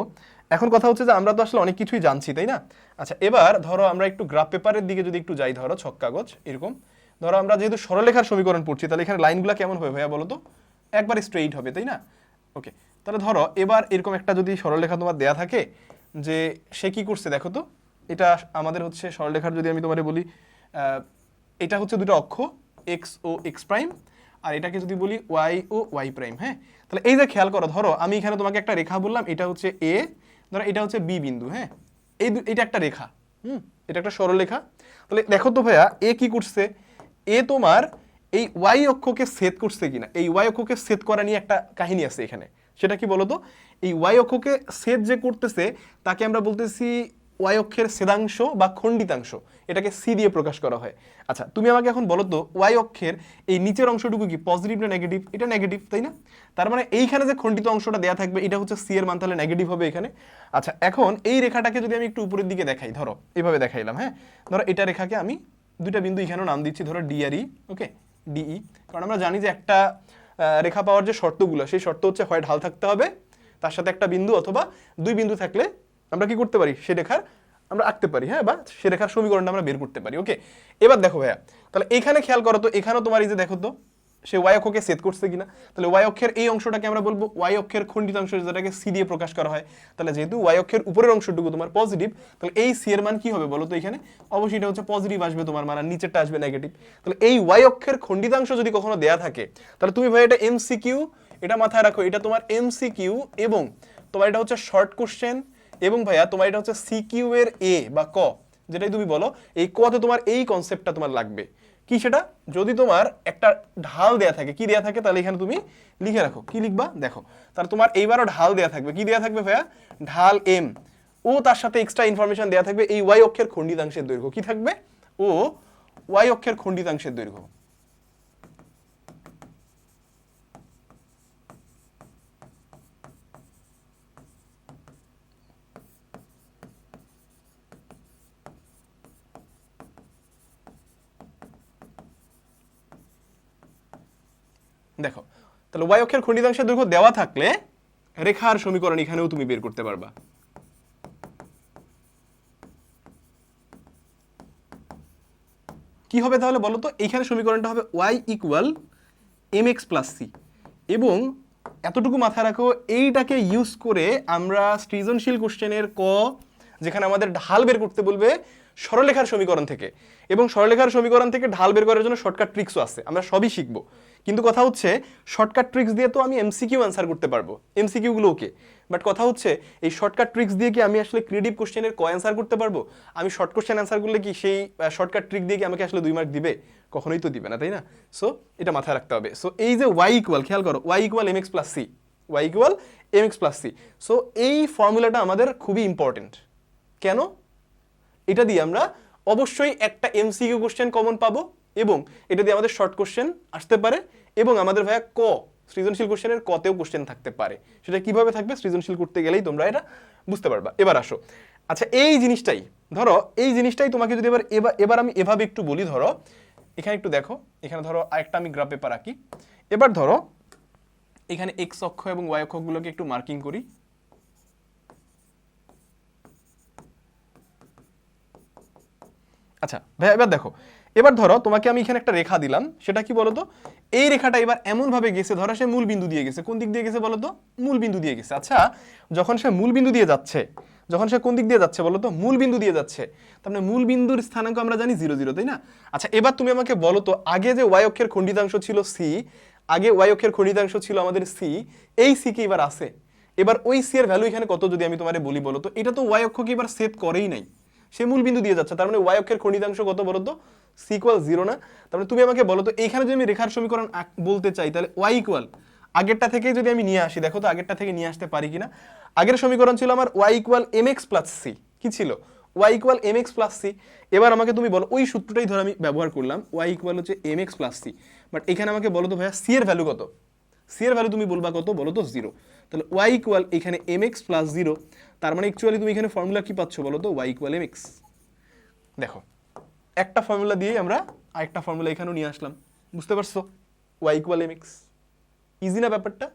এখন কথা হচ্ছে যে আমরা তো আসলে অনেক কিছুই জানছি, তাই না? আচ্ছা এবার ধরো আমরা একটু গ্রাফ পেপারের দিকে যদি একটু যাই, ধরো ছক কাগজ এরকম। ধরো আমরা যেহেতু সরলেখার সমীকরণ পড়ছি, তাহলে এখানে লাইনগুলো কেমন হবে ভাইয়া বলো তো? একবার স্ট্রেইট হবে, তাই না? ওকে তাহলে ধরো এবার এরকম একটা যদি সরলরেখা তোমার দেয়া থাকে, যে সে কি করছে দেখো তো? এটা আমাদের হচ্ছে সরলরেখার যদি আমি তোমারে বলি এটা হচ্ছে দুটো অক্ষ এক্স ও এক্স প্রাইম আর এটাকে যদি বলি ওয়াই ও ওয়াই প্রাইম হ্যাঁ? তাহলে এই যে খেয়াল করো, ধরো আমি এখানে তোমাকে একটা রেখা বললাম, এটা হচ্ছে এ ধরো এটা হচ্ছে বি বিন্দু হ্যাঁ? এই এটা একটা রেখা, হুম? এটা একটা সরলরেখা। তাহলে দেখো তো ভাইয়া এ কি করছে? এ তোমার এই ওয়াই অক্ষকে সেট করছে কিনা? এই ওয়াই অক্ষকে সেট করা নিয়ে একটা কাহিনী আছে এখানে। সেটা কি বলতো? এই ওয়াই অক্ষকে সেট যে করতেছে, তাকে আমরা বলতেছি ওয়াই অক্ষের ছেদাংশ বা খণ্ডিতাংশ, এটাকে সি দিয়ে প্রকাশ করা হয়। আচ্ছা তুমি আমাকে এখন বলো তো ওয়াই অক্ষের এই নিচের অংশটুকু কি পজিটিভ না নেগেটিভ এটা নেগেটিভ তাই না? তার মানে এইখানে যে খণ্ডিত অংশটা দেয়া থাকবে, এটা হচ্ছে সি এর মান তাহলে নেগেটিভ হবে এখানে। আচ্ছা এখন এই রেখাটাকে যদি আমি একটু উপরের দিকে দেখাই, ধরো এইভাবে দেখাইলাম হ্যাঁ? ধরো, এটা রেখাকে আমি দুইটা বিন্দু এখানেও নাম দিচ্ছি, ধরো ডি আর ই ওকে ডিই কারণ আমরা জানি যে একটা রেখা পাওয়ার যে শর্তগুলো, সেই শর্ত হচ্ছে হয় ঢাল থাকতে হবে, তার সাথে একটা বিন্দু অথবা দুই বিন্দু থাকলে আমরা কি করতে পারি? সে রেখার আমরা আঁকতে পারি হ্যাঁ? বা সে রেখার সমীকরণটা আমরা বের করতে পারি ওকে এবার দেখো ভাইয়া, তাহলে এখানে খেয়াল করো তো, এখানেও তোমার এই যে দেখো তো, সে ওয়াই অক্ষকে সেট করছে কিনা? তাহলে ওয়াই অক্ষের এই অংশটাকে আমরা বলব ওয়াই অক্ষের খণ্ডিতাংশ যেটাকে সি দিয়ে প্রকাশ করা হয়। তাহলে যেহেতু ওয়াই অক্ষের উপরের অংশটুকু তোমার পজিটিভ তাহলে এই সি এর মান কি হবে বলো তো এখানে? অবশ্যই এটা হচ্ছে পজিটিভ আসবে তোমার মান নিচেরটা আসবে নেগেটিভ তাহলে এই ওয়াই অক্ষের খণ্ডিতাংশ যদি কখনো দেয়া থাকে, তাহলে তুমি ভাই এটা এমসিকিউ এটা মাথায় রাখো, এটা তোমার এমসিকিউ এবং তোমার এটা হচ্ছে শর্ট কোশ্চেন এবং ভাইয়া, তোমার এটা হচ্ছে সিকিউ এর এ বা ক, যেটাই তুমি বলো, এই কতে তোমার এই কনসেপ্টটা তোমার লাগবে। কি সেটা? যদি তোমার একটা ঢাল দেয়া থাকে, কি দেয়া থাকে? তাহলে এখানে তুমি লিখে রাখো। কি লিখবা? দেখো। তাহলে তোমার এইবারও ঢাল দেয়া থাকবে। কি দেয়া থাকবে ভাইয়া? ঢাল এম ও তার সাথে এক্সট্রা ইনফরমেশন দেয়া থাকবে। এই ওয়াই অক্ষের খণ্ডিতাংশের দৈর্ঘ্য। কি থাকবে? ও ওয়াই অক্ষের খণ্ডিতাংশের দৈর্ঘ্য দেখো তাহলে ওয়াই অক্ষের খণ্ডিতাংশের দৈর্ঘ্য দেওয়া থাকলে রেখার সমীকরণ এখানেও তুমি বের করতে পারবা। কি হবে তাহলে বলো তো এইখানে সমীকরণটা হবে y equal m x plus c এবং এতটুকু মাথায় রাখো, এইটাকে ইউজ করে আমরা সৃজনশীল কোশ্চেনের ক, যেখানে আমাদের ঢাল বের করতে বলবে সরলরেখার সমীকরণ থেকে। এবং সরলরেখার সমীকরণ থেকে ঢাল বের করার জন্য শর্টকাট ট্রিক্সও আছে, আমরা সবই শিখব। কিন্তু কথা হচ্ছে শর্টকাট ট্রিক্স দিয়ে তো আমি এমসিকিউ অ্যান্সার করতে পারব। এমসিকিউগুলো ওকে। বাট কথা হচ্ছে, এই শর্টকাট ট্রিক্স দিয়ে কি আমি আসলে ক্রিয়েটিভ কোশ্চেনের ক অ্যান্সার করতে পারব? আমি শর্ট কোশ্চেন অ্যান্সার করলে কি সেই শর্টকাট ট্রিক দিয়ে কি আমাকে আসলে দুই মার্ক দিবে? কখনোই তো দিবে না, তাই না? সো এটা মাথায় রাখতে হবে। সো এই যে ওয়াই ইকুয়াল খেয়াল করো y equal m x plus c y equal m x plus c so এই ফর্মুলাটা আমাদের খুবই ইম্পর্টেন্ট কেন? এটা দিয়ে আমরা অবশ্যই একটা এমসিকিউ কোশ্চেন কমন পাবো। এবং এটা দিয়ে আমাদের শর্ট কোশ্চেন আসতে পারে এবং আমাদের ভাইয়া ক, সৃজনশীল কোশ্চেনের কতেও কোশ্চেন থাকতে পারে। সেটা কীভাবে থাকবে? সৃজনশীল করতে গেলেই তোমরা এটা বুঝতে পারবা। এবার আসো। আচ্ছা এই জিনিসটাই, ধরো, এই জিনিসটাই তোমাকে যদি এবার এবার আমি এভাবে একটু বলি, ধরো, এখানে একটু দেখো, এখানে ধরো আরেকটা আমি গ্রাফ পেপার আঁকি। এবার ধরো, এখানে এক্স অক্ষ এবং ওয়াই অক্ষগুলোকে একটু মার্কিং করি। আচ্ছা ভাই এবার দেখো এবার ধরো, তোমাকে আমি এখানে একটা রেখা দিলাম। সেটা কি বলতো? এই রেখাটা এবার এমন ভাবে গেছে, ধরো সে মূল বিন্দু দিয়ে গেছে। কোন দিক দিয়ে গেছে বলতো? মূল বিন্দু দিয়ে গেছে। আচ্ছা যখন সে মূল বিন্দু দিয়ে যাচ্ছে, যখন সে কোন দিক দিয়ে যাচ্ছে বলতো? মূল বিন্দু দিয়ে যাচ্ছে। তার মানে মূল বিন্দুর স্থানাঙ্ক আমরা জানি জিরো জিরো, তাই না? আচ্ছা এবার তুমি আমাকে বলো তো, আগে যে ওয়াই অক্ষের খণ্ডিতাংশ ছিল সি আগে ওয়াই অক্ষের খণ্ডিতাংশ ছিল আমাদের সি এই সি কি এবার আছে। এবার ওই সি এর ভ্যালু এখানে কত যদি আমি তোমারে বলি বলো তো? এটা তো ওয়াই অক্ষকে এবার সেট করেই নাই। সে মূল বিন্দু দিয়ে যাচ্ছে। তার মানে ওয়াই অক্ষের খণ্ডিতাংশ কত বলো তো সি ইকুয়াল জিরো না। তার মানে তুমি আমাকে বলো, তো এইখানে যদি আমি রেখার সমীকরণ বলতে চাই, তাহলে ওয়াই ইকুয়াল আগেরটা থেকে যদি আমি নিয়ে আসি, দেখো তো আগেরটা থেকে নিয়ে আসতে পারি কিনা। আগের সমীকরণ ছিল আমার y equal m x plus c কি ছিল? Y equal m x plus c এবার আমাকে তুমি বলো, ওই সূত্রটাই ধরো আমি ব্যবহার করলাম ওয়াই ইকুয়াল হচ্ছে m x plus c but এখানে আমাকে বলো তো ভাইয়া সি এর ভ্যালু কত? সি এর ভ্যালু তুমি বলবা কত? বলো তো জিরো তাহলে ওয়াই ইকুয়াল এখানে এম এক্স প্লাস জিরো তার মানে অ্যাকচুয়ালি তুমি এখানে ফর্মুলা কি পাচ্ছ বলো তো? ওয়াই ইকুয়াল এম এক্স দেখো, একটা ফর্মুলা দিয়েই আমরা আরেকটা ফর্মুলা এখানেও নিয়ে আসলাম। বুঝতে পারছ? Y equal m x easy না ব্যাপারটা?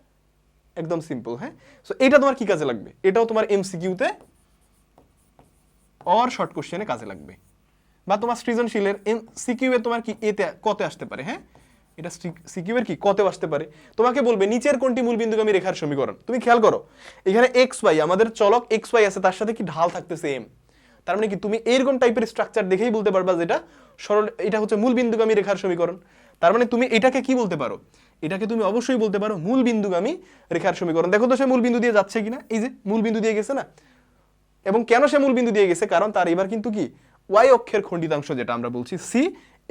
একদম সিম্পল হ্যাঁ? সো এটা তোমার কি কাজে লাগবে? এটাও তোমার এমসিকিউতে অর শর্ট কোশ্চেনে কাজে লাগবে। বা তোমার সৃজনশীলের এম সিকিউ এ তোমার কি এতে কতে আসতে পারে হ্যাঁ? এটা সিকিউ এর কি? কতেও আসতে পারে। তোমাকে বলবে, নিচের কোনটি মূল বিন্দুগামী রেখার সমীকরণ? তুমি খেয়াল করো, এখানে এক্স ওয়াই আমাদের চলক এক্স ওয়াই আছে, তার সাথে কি ঢাল থাকতেছে এম তার মানে কি, তুমি এরকম টাইপের স্ট্রাকচার দেখেই বলতে পারবা যেটা সরল, এটা হচ্ছে মূল বিন্দুগামী রেখার সমীকরণ। তার মানে তুমি এটাকে কি বলতে পারো? এটাকে তুমি অবশ্যই বলতে পারো মূল বিন্দুগামী রেখার সমীকরণ। দেখো তো সে মূল বিন্দু দিয়ে যাচ্ছে কিনা? এই যে মূল বিন্দু দিয়ে গেছে না? এবং কেন সে মূল বিন্দু দিয়ে গেছে? কারণ তার এবার কিন্তু কি ওয়াই অক্ষের খণ্ডিতাংশ যেটা আমরা বলছি সি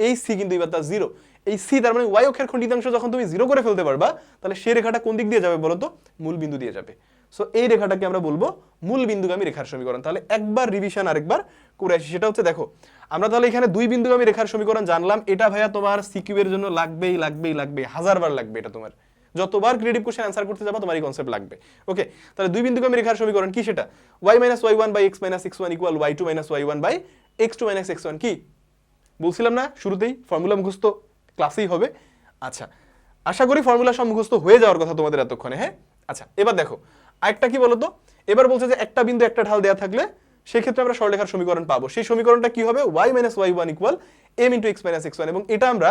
এই সি কিন্তু এবার তার জিরো এই সি, তার মানে ওয়াই অক্ষের খণ্ডিতাংশ যখন তুমি জিরো করে ফেলতে পারবা, তাহলে সেই রেখাটা কোন দিক দিয়ে যাবে বলো তো? মূল বিন্দু দিয়ে যাবে। সো এই রেখাটাকে আমরা বলব মূল বিন্দুগামী রেখার সমীকরণ। তাহলে একবার রিভিশন আরেকবার করে আসি, সেটা হচ্ছে দেখো, আমরা তাহলে এখানে দুই বিন্দুগামী রেখার সমীকরণ জানলাম। এটা ভাইয়া তোমার সিকিউ এর জন্য লাগবেই লাগবেই লাগবে হাজারবার লাগবে এটা তোমার। যতবার ক্রিয়েটিভ কোশ্চেন অ্যান্সার করতে যাব তোমার এই কনসেপ্ট লাগবে। ওকে তাহলে দুই বিন্দুগামী রেখার সমীকরণ কি সেটা? Y minus y one by x minus x one equal y two minus y one by x two minus x one কি? বলছিলাম না, শুরুতেই ফর্মুলা মুখস্থ। ক্লাসেই হবে। আচ্ছা আশা করি ফর্মুলা সব মুখস্থ হয়ে যাওয়ার কথা তোমাদের এতক্ষণে হ্যাঁ? আচ্ছা এবার দেখো, আরেকটা কি বলতো? এবার বলছে যে একটা বিন্দু একটা ঢাল দেওয়া থাকলে সেক্ষেত্রে আমরা সরলেখার সমীকরণ পাবো। সেই সমীকরণটা কি হবে? Y minus y one equal m into x minus x one এবং এটা আমরা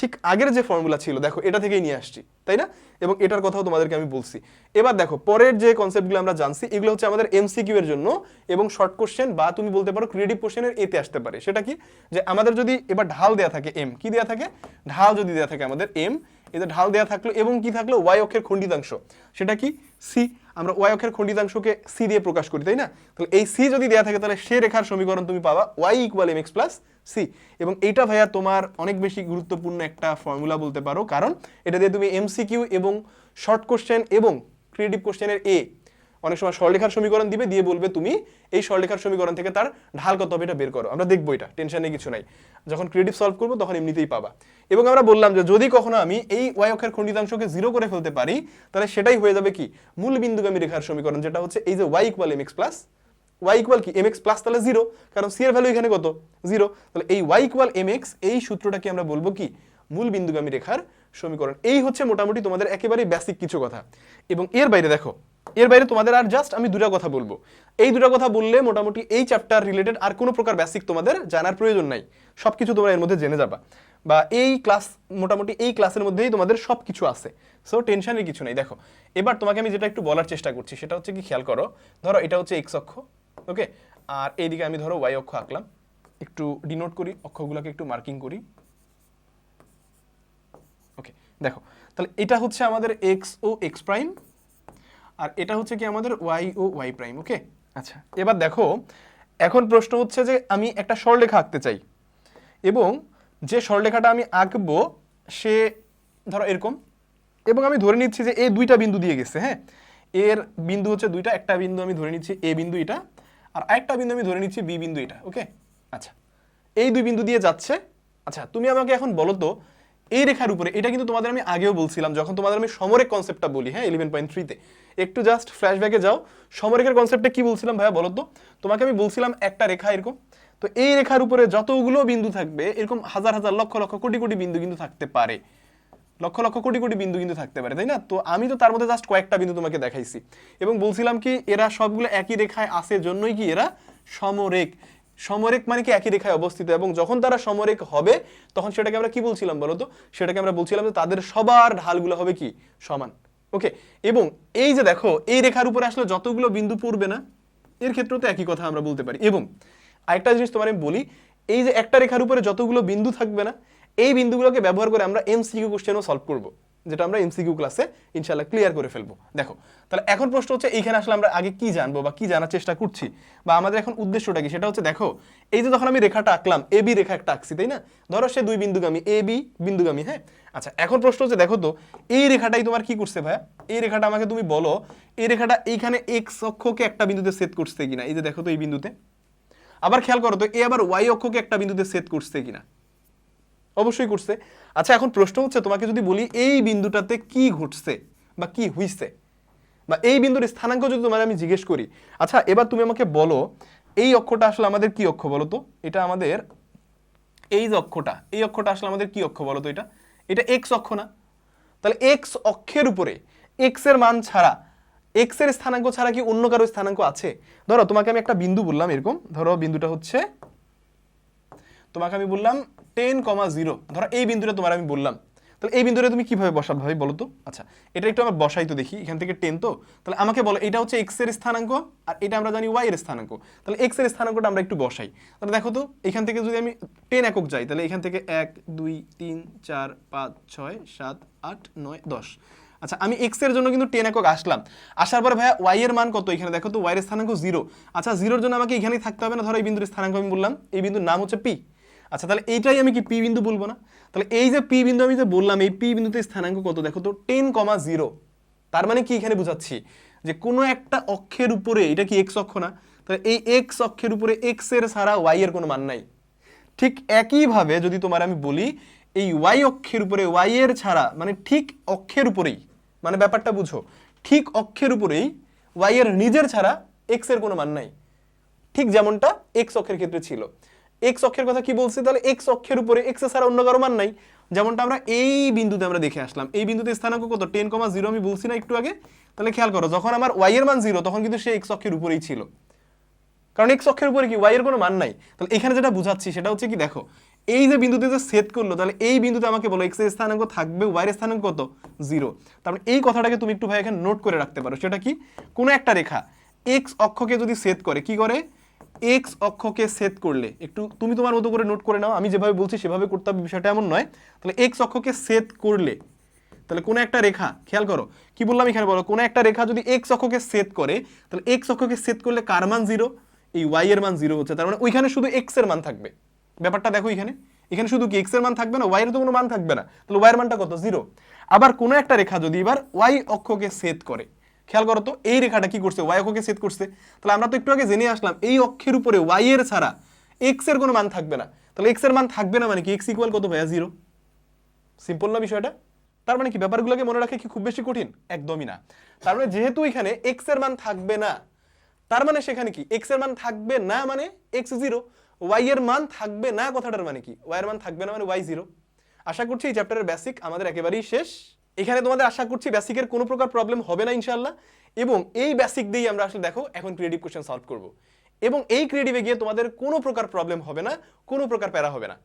ঠিক আগের যে ফর্মুলা ছিল, দেখো, এটা থেকেই নিয়ে আসছি, তাই না? এবং এটার কথাও তোমাদেরকে আমি বলছি। এবার দেখো, পরের যে কনসেপ্টগুলো আমরা জানছি, এগুলো হচ্ছে আমাদের এমসিকিউ এর জন্য এবং শর্ট কোশ্চেন বা তুমি বলতে পারো ক্রিয়েটিভ কোশ্চেনের এতে আসতে পারে। সেটা কি? যে আমাদের যদি এবার ঢাল দেয়া থাকে এম কি দেয়া থাকে? ঢাল যদি দেয়া থাকে আমাদের এম এতে ঢাল দেওয়া থাকল এবং কি থাকল? ওয়াই অক্ষের খণ্ডিতাংশ। সেটা কি? সি আমরা ওয়াই অক্ষের খণ্ডিতাংশকে সি দিয়ে প্রকাশ করি, তাই না? তাহলে এই সি যদি দেওয়া থাকে, তাহলে সে রেখার সমীকরণ তুমি পাবা y equal m x plus c এবং এইটা ভাইয়া তোমার অনেক বেশি গুরুত্বপূর্ণ একটা ফর্মুলা বলতে পারো, কারণ এটা দিয়ে তুমি এমসিকিউ এবং শর্ট কোশ্চেন এবং ক্রিয়েটিভ কোশ্চেনের এ অনেক সময় সরলরেখার সমীকরণ দিবে, দিয়ে বলবে তুমি এই সরলরেখার সমীকরণ থেকে তার ঢাল কত হবে এটা বের করো। আমরা দেখব এটা টেনশনে কিছু নাই। যখন ক্রিয়েটিভ সলভ করব, তখন এমনিতেই পাবা। এবং আমরা বললাম যে যদি কখনো আমি এই ওয়াই অক্ষের খণ্ডিতাংশকে জিরো করে ফেলতে পারি, তাহলে সেটাই হয়ে যাবে কি? মূল বিন্দুগামী রেখার সমীকরণ, যেটা হচ্ছে এই যে y equal m x plus y equal কি? এম এক্স প্লাস তাহলে জিরো কারণ সি এর ভ্যালু এখানে কত? জিরো তাহলে এই ওয়াই ইকুয়াল এম এক্স এই সূত্রটাকে আমরা বলব কি? মূল বিন্দুগামী রেখার সমীকরণ। এই হচ্ছে মোটামুটি তোমাদের একেবারেই বেসিক কিছু কথা। এবং এর বাইরে দেখো এর বাইরে তোমাদের আর জাস্ট আমি দুটা কথা বলব। এই দুটা কথা বললে মোটামুটি এই চ্যাপ্টার রিলেটেড আর কোনো প্রকার বেসিক তোমাদের জানার প্রয়োজন নাই। সব কিছু তোমরা এর মধ্যে জেনে যাবা। বা এই ক্লাস মোটামুটি এই ক্লাসের মধ্যেই তোমাদের সব কিছু আছে সো টেনশনের কিছু নেই। দেখো, এবার তোমাকে আমি যেটা একটু বলার চেষ্টা করছি, সেটা হচ্ছে কি, খেয়াল করো, ধরো এটা হচ্ছে এক্স অক্ষ ওকে আর এইদিকে আমি ধরো ওয়াই অক্ষ আঁকলাম। একটু ডিনোট করি, অক্ষগুলোকে একটু মার্কিং করি। ওকে দেখো, তাহলে এটা হচ্ছে আমাদের এক্স ও এক্স প্রাইম আর এটা হচ্ছে কি আমাদের ওয়াই ও ওয়াই প্রাইম ওকে আচ্ছা। এবার দেখো এখন প্রশ্ন হচ্ছে যে আমি একটা সরলরেখা আঁকতে চাই এবং যে সরলরেখাটা আমি আঁকবো সে ধরো এরকম এবং আমি ধরে নিচ্ছি যে এই দুইটা বিন্দু দিয়ে গেছে হ্যাঁ? এর বিন্দু হচ্ছে দুইটা একটা বিন্দু আমি ধরে নিচ্ছি এ বিন্দু এটা আর একটা বিন্দু আমি ধরে নিচ্ছি বি বিন্দু এটা ওকে আচ্ছা এই দুই বিন্দু দিয়ে যাচ্ছে। আচ্ছা তুমি আমাকে এখন বলো তো এই রেখার উপরে, এটা কিন্তু তোমাদের আমি আগেও বলছিলাম, যখন তোমাদের আমি সমরেখ কনসেপ্টটা বলি হ্যাঁ ইলেভেন পয়েন্ট থ্রিতে একটু জাস্ট ফ্ল্যাশব্যাকে যাও। সমরেখের কনসেপ্টে কি বলছিলাম ভাইয়া, বলো তো? তোমাকে আমি বলছিলাম একটা রেখা এরকম। তো এই রেখার উপরে যতগুলো বিন্দু থাকবে, এরকম হাজার হাজার, লক্ষ লক্ষ কোটি কোটি বিন্দু কিন্তু থাকতে পারে। লক্ষ লক্ষ কোটি কোটি বিন্দু কিন্তু থাকতে পারে, তাই না? তো আমি তো তার মধ্যে জাস্ট কয়েকটা বিন্দু তোমাকে দেখাইছি। এবং বলছিলাম কি, এরা সবগুলো একই রেখায় আসে জন্যই কি এরা সমরেখ। সমরেখ মানে কি? একই রেখায় অবস্থিত এবং যখন তারা সমরেখ হবে, তখন সেটাকে আমরা কি বলছিলাম বলো তো? সেটাকে আমরা বলছিলাম যে তাদের সবার ঢালগুলো হবে কি? সমান। ওকে? এবং এই যে দেখো, এই রেখার উপরে আসলে যতগুলো বিন্দু পড়বে না, এর ক্ষেত্রেও তো একই কথা আমরা বলতে পারি। এবং আরেকটা জিনিস তোমার আমি বলি, এই যে একটা রেখার উপরে যতগুলো বিন্দু থাকবে না, এই বিন্দুগুলোকে ব্যবহার করে আমরা এমসিকিউ কোশ্চেনও সলভ করব। যেটা আমরা এমসিকিউ ক্লাসে ইনশাল্লাহ ক্লিয়ার করে ফেলব। দেখো, তাহলে এখন প্রশ্ন হচ্ছে এইখানে আসলে আমরা আগে কি জানব বা কি জানার চেষ্টা করছি? বা আমাদের এখন উদ্দেশ্যটা কি? সেটা হচ্ছে দেখো, এই যে যখন আমি রেখাটা আঁকলাম এ বি রেখা একটা আঁকছি, তাই না? ধরো সে দুই বিন্দুগামী এ বি বিন্দুগামী হ্যাঁ? আচ্ছা এখন প্রশ্ন হচ্ছে, দেখো তো, এই রেখাটাই তোমার কি করছে ভাইয়া? এই রেখাটা আমাকে তুমি বলো, এই রেখাটা এইখানে এক্স অক্ষকে একটা বিন্দুতে সেট করছে কিনা? এই যে দেখো তো এই বিন্দুতে। আবার খেয়াল করো তো, এ আবার ওয়াই অক্ষকে একটা বিন্দুতে সেট করছে কিনা? অবশ্যই করছে। আচ্ছা এখন প্রশ্ন হচ্ছে, তোমাকে যদি বলি এই বিন্দুটাতে কি ঘটছে বা কি হইছে, বা এই বিন্দুর স্থানাঙ্ক যদি তোমার আমি জিজ্ঞেস করি আচ্ছা এবার তুমি আমাকে বলো, এই অক্ষটা আসলে আমাদের কি অক্ষ বলো তো এটা আমাদের এই যে অক্ষটা, এই অক্ষটা আসলে আমাদের কি অক্ষ বলো তো এটা? এটা এক্স অক্ষ না? তাহলে এক্স অক্ষের উপরে এক্সের মান ছাড়া এক্সের স্থানাঙ্ক ছাড়া কি অন্য কারও স্থানাঙ্ক আছে? ধরো, তোমাকে আমি একটা বিন্দু বললাম এরকম, ধরো বিন্দুটা হচ্ছে, তোমাকে আমি বললাম টেন কমা জিরো ধরো এই বিন্দুটা তোমার আমি বললাম। তাহলে এই বিন্দুটা তুমি কীভাবে বসাবে ভাই বলো তো? আচ্ছা এটা একটু আমার বসাই তো দেখি, এখান থেকে টেন তো। তাহলে আমাকে বলো, এটা হচ্ছে এক্সের স্থানাঙ্ক আর এটা আমরা জানি ওয়াই এর স্থানাঙ্ক। তাহলে এক্সের স্থানাঙ্কটা আমরা একটু বসাই। তাহলে দেখো তো, এখান থেকে যদি আমি টেন একক যাই, তাহলে এখান থেকে এক, দুই, তিন, চার, পাঁচ, ছয়, সাত, আট, নয়, দশ। আচ্ছা আমি এক্সের জন্য কিন্তু টেন একক আসলাম। আসার পরে ভাইয়া ওয়াই এর মান কত? এখানে দেখো তো ওয়াই এর স্থানাঙ্ক জিরো আচ্ছা জিরোর জন্য আমাকে এখানেই থাকতে হবে না? ধরো এই বিন্দুর স্থানাঙ্ক আমি বললাম। এই বিন্দুর নাম হচ্ছে পি আচ্ছা তাহলে এইটাই আমি কি পি বিন্দু বলব না? তাহলে এই যে পি বিন্দু আমি যে বললাম, এই পি বিন্দুতে স্থানাঙ্ক কত? দেখো তো টেন কমা জিরো তার মানে কি এখানে বোঝাচ্ছি? যে কোনো একটা অক্ষের উপরে, এটা কি এক্স অক্ষ না? তাহলে এই এক্স অক্ষের উপরে এক্সের ছাড়া ওয়াই এর কোনো মান নাই। ঠিক একইভাবে যদি তোমার আমি বলি, এই ওয়াই অক্ষের উপরে ওয়াই এর ছাড়া মানে ঠিক অক্ষের উপরেই মানে ব্যাপারটা বুঝো, ঠিক অক্ষের উপরেই ওয়াই এর নিজের ছাড়া এক্সের কোনো মান নাই। ঠিক যেমনটা এক্স অক্ষের ক্ষেত্রে ছিল। এক্স অক্ষের কথা কি বলছি? তাহলে এক্স অক্ষের উপরে এক্স ছাড়া অন্য কারও মান নাই। যেমনটা আমরা এই বিন্দুতে আমরা দেখে আসলাম। এই বিন্দুতে স্থানাঙ্ক কত? টেন কমা জিরো, আমি বলছি না একটু আগে। তাহলে খেয়াল করো, যখন আমার ওয়াই এর মান জিরো, তখন কিন্তু সে এক্স অক্ষের উপরেই ছিল। কারণ এক্স অক্ষের উপরে কি? ওয়াই এর কোনো মান নাই। তাহলে এখানে যেটা বুঝাচ্ছি, সেটা হচ্ছে কি, দেখো, এই যে বিন্দুতে যে সেট করল, তাহলে এই বিন্দুতে আমাকে বলো এক্সের স্থানাঙ্ক থাকবে ওয়াই এর স্থানাঙ্ক কত? জিরো। তারপরে এই কথাটাকে তুমি একটু ভাই এখানে নোট করে রাখতে পারো। সেটা কি? কোনো একটা রেখা এক্স অক্ষকে যদি সেট করে, কি করে? এক্স অক্ষকে সেট করলে, একটু তুমি তোমার মতো করে নোট করে নাও, আমি যেভাবে বলছি সেভাবে করতে হবে, বিষয়টা এমন নয়। তাহলে এক্স অক্ষকে সেট করলে, তাহলে কোনো একটা রেখা, খেয়াল করো, কি বললাম এখানে বলো, কোনো একটা রেখা যদি এক্স অক্ষকে সেট করে, তাহলে এক্স অক্ষকে সেট করলে কার মান জিরো এই ওয়াই এর মান জিরো হচ্ছে, তার মানে ওইখানে শুধু এক্সের মান থাকবে। ব্যাপারটা দেখো এখানে। এখানে শুধু কি এক্সের মান থাকবে না ওয়াই এর তো কোনো মান থাকবে না, তাহলে ওয়াই এর মানটা কত? জিরো আবার কোনো একটা রেখা যদি এবার ওয়াই অক্ষকে সেট করে খেয়াল করো তো, এই রেখাটা কি করছে? ওয়াই অক্ষকে সেট করছে। তাহলে আমরা তো একটু আগে জেনে আসলাম, এই অক্ষের উপরে ওয়াই এর ছাড়া এক্সের কোনো মান থাকবে না। তাহলে এক্সের মান থাকবে না মানে কি? এক্স ইকুয়াল কত ভাইয়া জিরো সিম্পল না বিষয়টা? তার মানে কি? ব্যাপারগুলোকে মনে রাখা কি খুব বেশি কঠিন? একদমই না। তার মানে যেহেতু এখানে এক্সের মান থাকবে না, তার মানে সেখানে কি? এক্সের মান থাকবে না মানে এক্স জিরো ওয়াই এর মান থাকবে না কথাটার মানে কি? ওয়াই এর মান থাকবে না মানে ওয়াই জিরো আশা করছি এই চ্যাপ্টারের বেসিক আমাদের একেবারেই শেষ। এখানে তোমাদের আশা করছি বেসিকের কোনো প্রকার প্রবলেম হবে না ইনশাল্লাহ এবং এই বেসিক দিয়েই আমরা আসলে দেখো, এখন ক্রিয়েটিভ কোয়েশ্চেন সলভ করব। এবং এই ক্রিয়েটিভে গিয়ে তোমাদের কোনো প্রকার প্রবলেম হবে না, কোনো প্রকার প্যারা হবে না।